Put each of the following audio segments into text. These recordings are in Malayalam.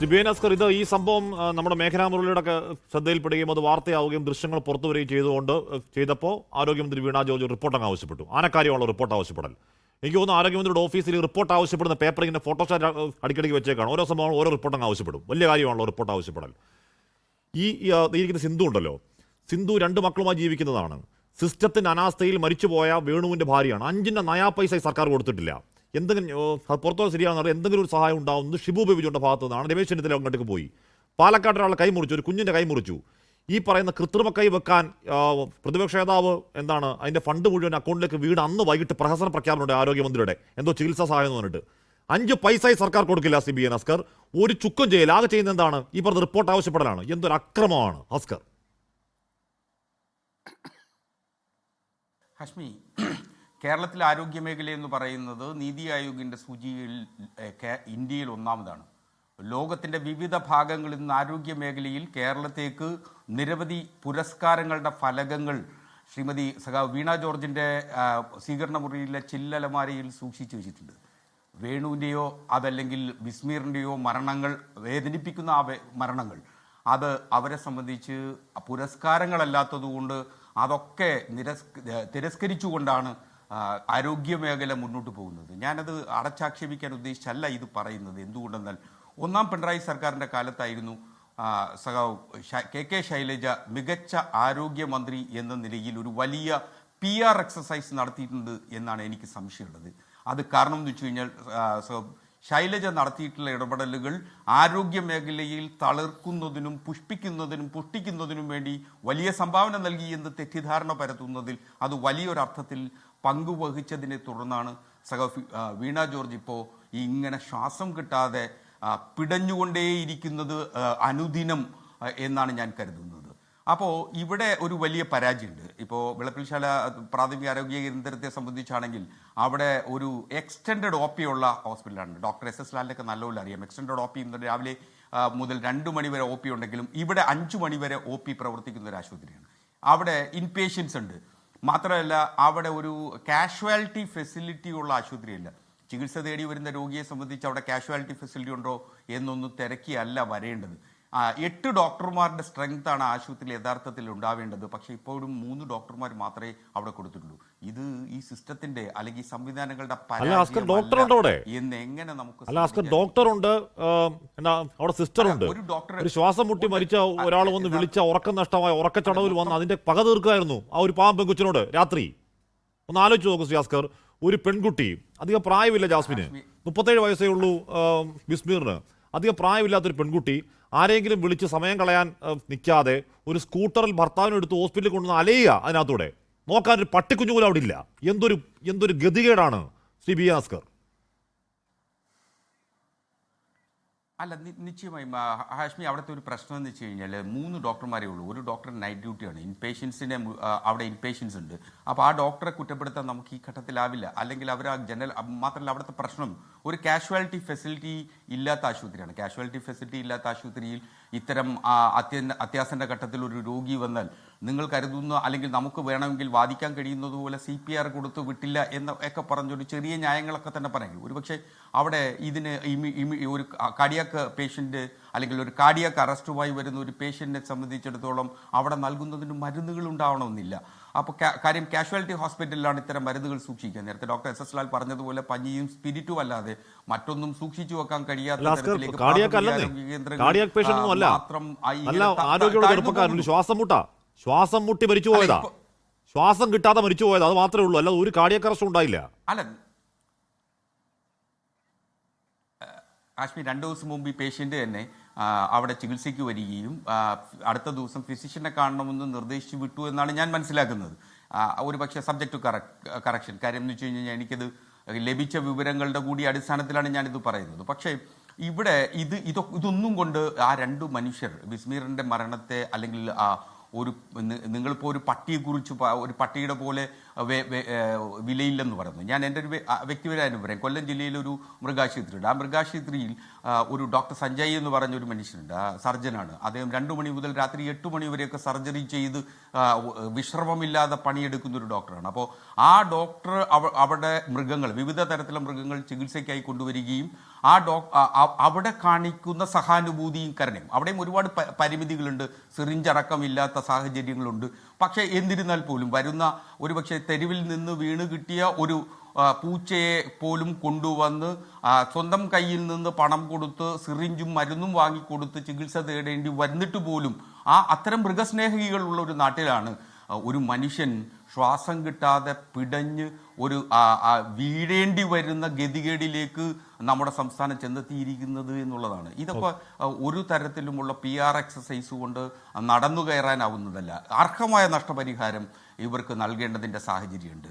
ജിബിയൻ അസ്കർ ഇത് ഈ സംഭവം നമ്മുടെ മേഘനാ മുരളിയുടെ ഒക്കെ ശ്രദ്ധയിൽപ്പെടുകയും അത് വാർത്തയാവുകയും ദൃശ്യങ്ങൾ പുറത്തു വരികയും ചെയ്തുകൊണ്ട് ചെയ്തപ്പോൾ ആരോഗ്യമന്ത്രി വീണാ ജോർജ് റിപ്പോർട്ട് അങ്ങ് ആവശ്യപ്പെട്ടു. ആനക്കാര്യമുള്ള റിപ്പോർട്ട് ആവശ്യപ്പെടൽ. എനിക്ക് തോന്നുന്നു ആരോഗ്യമന്ത്രിയുടെ ഓഫീസിൽ റിപ്പോർട്ട് ആവശ്യപ്പെടുന്ന പേപ്പർ ഇങ്ങനെ ഫോട്ടോസ്റ്റാറ്റ് അടിക്കടിക്ക് വെച്ചേക്കാണ്. ഓരോ സംഭവം ഓരോ റിപ്പോർട്ട് അങ്ങ് ആവശ്യപ്പെടും. വലിയ കാര്യമാണല്ലോ റിപ്പോർട്ട് ആവശ്യപ്പെടൽ. ഈ ഇരിക്കുന്ന സിന്ധു ഉണ്ടല്ലോ. സിന്ധു രണ്ട് മക്കളുമായി ജീവിക്കുന്നതാണ്. സിസ്റ്റത്തിന്റെ അനാസ്ഥയിൽ മരിച്ചുപോയ വേണുവിന്റെ ഭാര്യയാണ്. അഞ്ചിന്റെ നയാ പൈസ സർക്കാർ കൊടുത്തിട്ടില്ല. എന്തെങ്കിലും അത് പുറത്തോ ശരിയാണെന്ന് പറഞ്ഞാൽ എന്തെങ്കിലും ഒരു സഹായം ഉണ്ടാവുന്നത് ഷിബു ബേബിജുന്റെ ഭാഗത്തു നിന്നാണ്. രമേശ് ചെന്നിത്തല അങ്ങോട്ടേക്ക് പോയി. പാലക്കാട് ഒരാളെ കൈ മുറിച്ചു ഒരു കുഞ്ഞിന്റെ കൈ മുറിച്ചു. ഈ പറയുന്ന കൃത്രിമ കൈ വെക്കാൻ പ്രതിപക്ഷ നേതാവ് എന്താണ് അതിന്റെ ഫണ്ട് മുഴുവൻ അക്കൗണ്ടിലേക്ക് വീട് അന്ന് വൈകിട്ട് പ്രഹസന പ്രഖ്യാപനമുണ്ട് ആരോഗ്യമന്ത്രിയുടെ. എന്തോ ചികിത്സാ സഹായം എന്ന് പറഞ്ഞിട്ട്. അഞ്ച് പൈസ ഈ സർക്കാർ കൊടുക്കില്ല സി ബി എൻ അസ്കർ ഒരു ചുക്കും ചെയ്യില്ല. ആകെ ചെയ്യുന്ന എന്താണ്? ഈ പറഞ്ഞ റിപ്പോർട്ട് ആവശ്യപ്പെടലാണ്. എന്തൊരു അക്രമമാണ് അസ്കർ ഹഷ്മി കേരളത്തിലെ ആരോഗ്യ മേഖല എന്ന് പറയുന്നത് നീതി ആയോഗിന്റെ സൂചിയിൽ ഇന്ത്യയിൽ ഒന്നാമതാണ്. ലോകത്തിന്റെ വിവിധ ഭാഗങ്ങളിൽ നിന്ന് ആരോഗ്യ മേഖലയിൽ കേരളത്തേക്ക് നിരവധി പുരസ്കാരങ്ങളുടെ ഫലകങ്ങൾ ശ്രീമതി സഖാവ് വീണ ജോർജിന്റെ ആ, സ്വീകരണ മുറിയിലെ ചില്ലലമാരയിൽ സൂക്ഷിച്ചു വെച്ചിട്ടുണ്ട്. വേണുവിന്റെയോ അതല്ലെങ്കിൽ ബിസ്മീറിന്റെയോ മരണങ്ങൾ വേദനിപ്പിക്കുന്ന ആ മരണങ്ങൾ അത് അവരെ സംബന്ധിച്ച് പുരസ്കാരങ്ങളല്ലാത്തതുകൊണ്ട് അതൊക്കെ നിരസ് തിരസ്കരിച്ചുകൊണ്ടാണ് ആ, ആരോഗ്യ മേഖല മുന്നോട്ട് പോകുന്നത്. ഞാനത് അടച്ചാക്ഷേപിക്കാൻ ഉദ്ദേശിച്ചല്ല ഇത് പറയുന്നത്. എന്തുകൊണ്ടെന്നാൽ ഒന്നാം പിണറായി സർക്കാരിന്റെ കാലത്തായിരുന്നു സഖാവ് കെ കെ ശൈലജ മികച്ച ആരോഗ്യമന്ത്രി എന്ന നിലയിൽ ഒരു വലിയ പി ആർ എക്സസൈസ് നടത്തിയിട്ടുണ്ട് എന്നാണ് എനിക്ക് സംശയമുള്ളത്. അത് കാരണം എന്ന് വെച്ച് കഴിഞ്ഞാൽ ശൈലജ നടത്തിയിട്ടുള്ള ഇടപെടലുകൾ ആരോഗ്യ മേഖലയിൽ തളിർക്കുന്നതിനും പുഷ്പിക്കുന്നതിനും പുഷ്ടിക്കുന്നതിനും വേണ്ടി വലിയ സംഭാവന നൽകി എന്ന് തെറ്റിദ്ധാരണ പരത്തുന്നതിൽ അത് വലിയൊരർത്ഥത്തിൽ പങ്കുവഹിച്ചതിനെ തുടർന്നാണ് സഹ വീണ ജോർജ് ഇപ്പോൾ ഇങ്ങനെ ശ്വാസം കിട്ടാതെ പിടഞ്ഞുകൊണ്ടേയിരിക്കുന്നത് അനുദിനം എന്നാണ് ഞാൻ കരുതുന്നത്. അപ്പോൾ ഇവിടെ ഒരു വലിയ പരാജയമുണ്ട്. ഇപ്പോൾ വിളപ്പിൽശാല പ്രാഥമിക ആരോഗ്യ കേന്ദ്രത്തെ സംബന്ധിച്ചാണെങ്കിൽ അവിടെ ഒരു എക്സ്റ്റൻഡഡ് ഒ പി ഉള്ള ഹോസ്പിറ്റലാണ് ഡോക്ടർ എസ് എസ് ലാലിനൊക്കെ നല്ലപോലെ അറിയാം. എക്സ്റ്റൻഡഡ് ഒ പി രാവിലെ മുതൽ രണ്ട് മണി വരെ ഒ പി ഉണ്ടെങ്കിലും ഇവിടെ അഞ്ച് മണി വരെ ഒ പി പ്രവർത്തിക്കുന്ന ഒരു ആശുപത്രിയാണ്. അവിടെ ഇൻപേഷ്യൻസ് ഉണ്ട്. മാത്രമല്ല അവിടെ ഒരു കാഷ്വാലിറ്റി ഫെസിലിറ്റി ഉള്ള ആശുപത്രിയല്ല. ചികിത്സ തേടി വരുന്ന രോഗിയെ സംബന്ധിച്ച് അവിടെ കാഷ്വാലിറ്റി ഫെസിലിറ്റി ഉണ്ടോ എന്നൊന്നും തിരക്കിയല്ല വരേണ്ടത്. എട്ട് ഡോക്ടർമാരുടെ സ്ട്രെങ്ത് ആണ് ആശുപത്രിയിൽ യഥാർത്ഥത്തിൽ ഉണ്ടാവേണ്ടത്. പക്ഷേ ഇപ്പോഴും മൂന്ന് ഡോക്ടർമാർ മാത്രമേ അവിടെ കൊടുത്തിട്ടുള്ളൂ. ഇത് ഈ സിസ്റ്റത്തിന്റെ അല്ലെങ്കിൽ സംവിധാനങ്ങളുടെ? എന്ന് എങ്ങനെ നമുക്ക് ഡോക്ടറുണ്ട് അവിടെ സിസ്റ്റർ ഉണ്ട് ഒരു ഡോക്ടർ ശ്വാസം മുട്ടി മരിച്ച ഒരാൾ വന്ന് വിളിച്ച ഉറക്കം നഷ്ടമായ ഉറക്കച്ചടവിൽ വന്ന് അതിന്റെ പക തീർക്കായിരുന്നു ആ ഒരു പാവം പെങ്കുച്ചിനോട് രാത്രി. ഒന്ന് ആലോചിച്ച് നോക്കൂ ശ്രീ ഒരു പെൺകുട്ടി അധികം പ്രായമില്ല ജാസ്മിന്. മുപ്പത്തേഴ് വയസ്സേ ഉള്ളൂ ബിസ്മീറിന്. അധികം പ്രായമില്ലാത്തൊരു പെൺകുട്ടി ആരെങ്കിലും വിളിച്ച് സമയം കളയാൻ നിൽക്കാതെ ഒരു സ്കൂട്ടറിൽ ഭർത്താവിനെടുത്ത് ഹോസ്പിറ്റലിൽ കൊണ്ടുവന്ന് അലയുക അതിനകത്തൂടെ. നോക്കാൻ ഒരു പട്ടിക്കുഞ്ഞു പോലും അവിടെ ഇല്ല. എന്തൊരു എന്തൊരു ഗതികേടാണ് ശ്രീ ബി ആസ്കർ അല്ല നിശ്ചയമായും ഹാഷ്മി അവിടുത്തെ ഒരു പ്രശ്നം എന്ന് വെച്ച് കഴിഞ്ഞാൽ മൂന്ന് ഡോക്ടർമാരേ ഉള്ളൂ. ഒരു ഡോക്ടർ നൈറ്റ് ഡ്യൂട്ടിയാണ്. ഇൻപേഷ്യൻസിനെ അവിടെ ഇൻപേഷ്യൻസ് ഉണ്ട്. അപ്പോൾ ആ ഡോക്ടറെ കുറ്റപ്പെടുത്താൻ നമുക്ക് ഈ ഘട്ടത്തിലാവില്ല. അല്ലെങ്കിൽ അവർ ആ ജനറൽ മാത്രമല്ല അവിടുത്തെ പ്രശ്നം. ഒരു കാഷ്വാലിറ്റി ഫെസിലിറ്റി ഇല്ലാത്ത ആശുപത്രിയാണ്. കാഷ്വാലിറ്റി ഫെസിലിറ്റി ഇല്ലാത്ത ആശുപത്രിയിൽ ഇത്തരം അത്യ അത്യാസന്ന ഘട്ടത്തിൽ ഒരു രോഗി വന്നാൽ നിങ്ങൾ കരുതുന്ന അല്ലെങ്കിൽ നമുക്ക് വേണമെങ്കിൽ വാദിക്കാൻ കഴിയുന്നതുപോലെ സി പി ആർ കൊടുത്ത് വിട്ടില്ല എന്ന് ഒക്കെ പറഞ്ഞൊരു ചെറിയ ന്യായങ്ങളൊക്കെ തന്നെ പറയും. ഒരുപക്ഷെ അവിടെ ഇതിന് ഒരു കാർഡിയാക്ക് പേഷ്യന്റ് അല്ലെങ്കിൽ ഒരു കാർഡിയക്ക് അറസ്റ്റുമായി വരുന്ന ഒരു പേഷ്യന്റിനെ സംബന്ധിച്ചിടത്തോളം അവിടെ നൽകുന്നതിന് മരുന്നുകൾ ഉണ്ടാവണമെന്നില്ല അപ്പോൾ കാര്യം കാഷ്വാലിറ്റി ഹോസ്പിറ്റലിലാണ് ഇത്തരം മരുന്നുകൾ സൂക്ഷിക്കുക. നേരത്തെ ഡോക്ടർ എസ് എസ് ലാൽ പറഞ്ഞതുപോലെ പഞ്ഞിയും സ്പിരിറ്റും അല്ലാതെ മറ്റൊന്നും സൂക്ഷിച്ചു വെക്കാൻ കഴിയാത്ത തരത്തിലേക്ക്. ശ്വാസം മുട്ട. ശ്വാസം മുട്ടി മരിച്ചു പോയതാ. ശ്വാസം കിട്ടാതെ മരിച്ചു പോയതാ. അത് മാത്രമേ ഉള്ളൂ. അല്ലാതെ ഒരു കാർഡിയാക്ക് അറസ്റ്റ് ഉണ്ടായില്ല. അല്ല കാശ്മീർ രണ്ടു ദിവസം മുമ്പ് ഈ പേഷ്യന്റ് തന്നെ അവിടെ ചികിത്സയ്ക്ക് വരികയും അടുത്ത ദിവസം ഫിസിഷ്യനെ കാണണമെന്ന് നിർദ്ദേശിച്ചു വിട്ടു എന്നാണ് ഞാൻ മനസ്സിലാക്കുന്നത്. ഒരു പക്ഷേ സബ്ജക്റ്റ് കറക്റ്റ് കറക്ഷൻ കാര്യം എന്ന് വെച്ച് കഴിഞ്ഞാൽ എനിക്കത് ലഭിച്ച വിവരങ്ങളുടെ കൂടി അടിസ്ഥാനത്തിലാണ് ഞാനിത് പറയുന്നത്. പക്ഷേ ഇവിടെ ഇത് ഇതൊ ഇതൊന്നും കൊണ്ട് ആ രണ്ട് മനുഷ്യർ ബിസ്മീറിന്റെ മരണത്തെ അല്ലെങ്കിൽ ആ ഒരു നിങ്ങളിപ്പോൾ ഒരു പട്ടിയെക്കുറിച്ച് കുറിച്ച് ഒരു പട്ടിയുടെ പോലെ വിലയില്ലെന്ന് പറയുന്നു. ഞാൻ എന്റെ ഒരു വ്യ- പറയാം. കൊല്ലം ജില്ലയിലൊരു മൃഗാശുപത്രിയുണ്ട്. ആ മൃഗാശുപത്രിയിൽ ഒരു ഡോക്ടർ സഞ്ജയ് എന്ന് പറഞ്ഞ ഒരു മനുഷ്യനുണ്ട്. ആ സർജനാണ്. അദ്ദേഹം രണ്ടു മണി മുതൽ രാത്രി എട്ട് മണി വരെയൊക്കെ സർജറി ചെയ്ത് വിശ്രമമില്ലാതെ പണിയെടുക്കുന്ന ഒരു ഡോക്ടറാണ്. അപ്പോൾ ആ ഡോക്ടർ അവ അവിടെ മൃഗങ്ങൾ വിവിധ തരത്തിലുള്ള മൃഗങ്ങൾ ചികിത്സയ്ക്കായി കൊണ്ടുവരികയും ആ ഡോ അവിടെ കാണിക്കുന്ന സഹാനുഭൂതിയും കരുണയും. അവിടെയും ഒരുപാട് പരിമിതികളുണ്ട്. സിറിഞ്ചടക്കമില്ലാത്ത സാഹചര്യങ്ങളുണ്ട്. പക്ഷേ എന്നിരുന്നാൽ പോലും വരുന്ന ഒരുപക്ഷെ തെരുവിൽ നിന്ന് വീണ് കിട്ടിയ ഒരു പൂച്ചയെ പോലും കൊണ്ടുവന്ന് സ്വന്തം കയ്യിൽ നിന്ന് പണം കൊടുത്ത് സിറിഞ്ചും മരുന്നും വാങ്ങിക്കൊടുത്ത് ചികിത്സ തേടേണ്ടി വന്നിട്ട് പോലും ആ അത്തരം മൃഗസ്നേഹികളുള്ള ഒരു നാട്ടിലാണ് ഒരു മനുഷ്യൻ ശ്വാസം കിട്ടാതെ പിടഞ്ഞ് ഒരു വീഴേണ്ടി വരുന്ന ഗതികേടിലേക്ക് നമ്മുടെ സംസ്ഥാനം ചെന്നെത്തിയിരിക്കുന്നത് എന്നുള്ളതാണ്. ഇതൊക്കെ ഒരു തരത്തിലുമുള്ള പി ആർ എക്സസൈസ് കൊണ്ട് നടന്നു കയറാനാവുന്നതല്ല. അർഹമായ നഷ്ടപരിഹാരം ഇവർക്ക് നൽകേണ്ടതിന്റെ സാഹചര്യമുണ്ട്.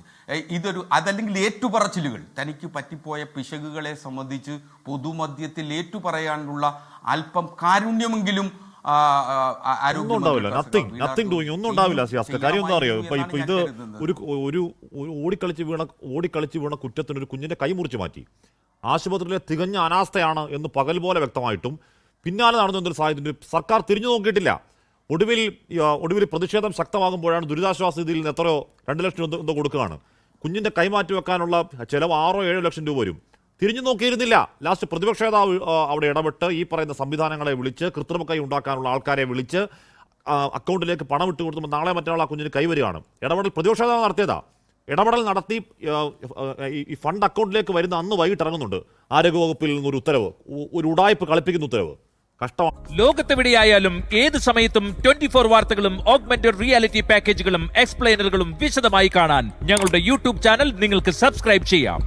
ഇതൊരു അതല്ലെങ്കിൽ ഏറ്റുപറച്ചിലുകൾ. തനിക്ക് പറ്റിപ്പോയ പിശകുകളെ സംബന്ധിച്ച് പൊതുമധ്യത്തിൽ ഏറ്റുപറയാനുള്ള അല്പം കാരുണ്യമെങ്കിലും ഒന്നും ഉണ്ടാവില്ല. നത്തിങ് നത്തിങ് ഡൂയിങ് ഒന്നും ഉണ്ടാവില്ല. സിയാസ്ക കാര്യം ഒന്നും അറിയോ? ഇപ്പൊ ഇപ്പൊ ഇത് ഒരു ഒരു ഓടിക്കളിച്ച് വീണ ഓടിക്കളിച്ച് വീണ കുറ്റത്തിന് ഒരു കുഞ്ഞിന്റെ കൈ മുറിച്ച് മാറ്റി. ആശുപത്രിയിലെ തികഞ്ഞ അനാസ്ഥയാണ് എന്ന് പകൽ പോലെ വ്യക്തമായിട്ടും പിന്നാലെ നടന്നു എന്നൊരു സാഹചര്യം സർക്കാർ തിരിഞ്ഞു നോക്കിയിട്ടില്ല. ഒടുവിൽ ഒടുവിൽ പ്രതിഷേധം ശക്തമാകുമ്പോഴാണ് ദുരിതാശ്വാസ നിധിയിൽ നിന്ന് എത്രയോ രണ്ട് ലക്ഷം രൂപ കൊടുക്കുകയാണ്. കുഞ്ഞിന്റെ കൈമാറ്റി വെക്കാനുള്ള ചിലവ് ആറോ ഏഴോ ലക്ഷം രൂപ വരും. തിരിഞ്ഞു നോക്കിയിരുന്നില്ല. ലാസ്റ്റ് പ്രതിപക്ഷ നേതാവ് അവിടെ ഇടപെട്ട് ഈ പറയുന്ന സംവിധാനങ്ങളെ വിളിച്ച് കൃത്രിമ കൈ ഉണ്ടാക്കാനുള്ള ആൾക്കാരെ വിളിച്ച് അക്കൗണ്ടിലേക്ക് പണം ഇട്ട് കൊടുത്തുമ്പോൾ നാളെ മറ്റന്നാൾ ആ കുഞ്ഞിന് കൈവരികയാണ് ഇടപെടൽ പ്രതിപക്ഷ നേതാവ് നടത്തിയതാ. ഇടപെടൽ നടത്തി ഈ ഫണ്ട് അക്കൗണ്ടിലേക്ക് വരുന്ന അന്ന് വൈകിട്ട് ഇറങ്ങുന്നുണ്ട്. ആരോഗ്യവകുപ്പിൽ നിന്നൊരു ഉത്തരവ്. ഒരു ഉടായ്പ് കളിപ്പിക്കുന്ന ഉത്തരവ്. കഷ്ടമാണ് ലോകത്തെവിടെയായാലും ഏത് സമയത്തും ട്വന്റി ഫോർ വാർത്തകളും ഓഗ്മെന്റഡ് റിയാലിറ്റി പാക്കേജുകളും എക്സ്പ്ലെയിനറുകളും വിശദമായി കാണാൻ ഞങ്ങളുടെ യൂട്യൂബ് ചാനൽ നിങ്ങൾക്ക് സബ്സ്ക്രൈബ് ചെയ്യാം.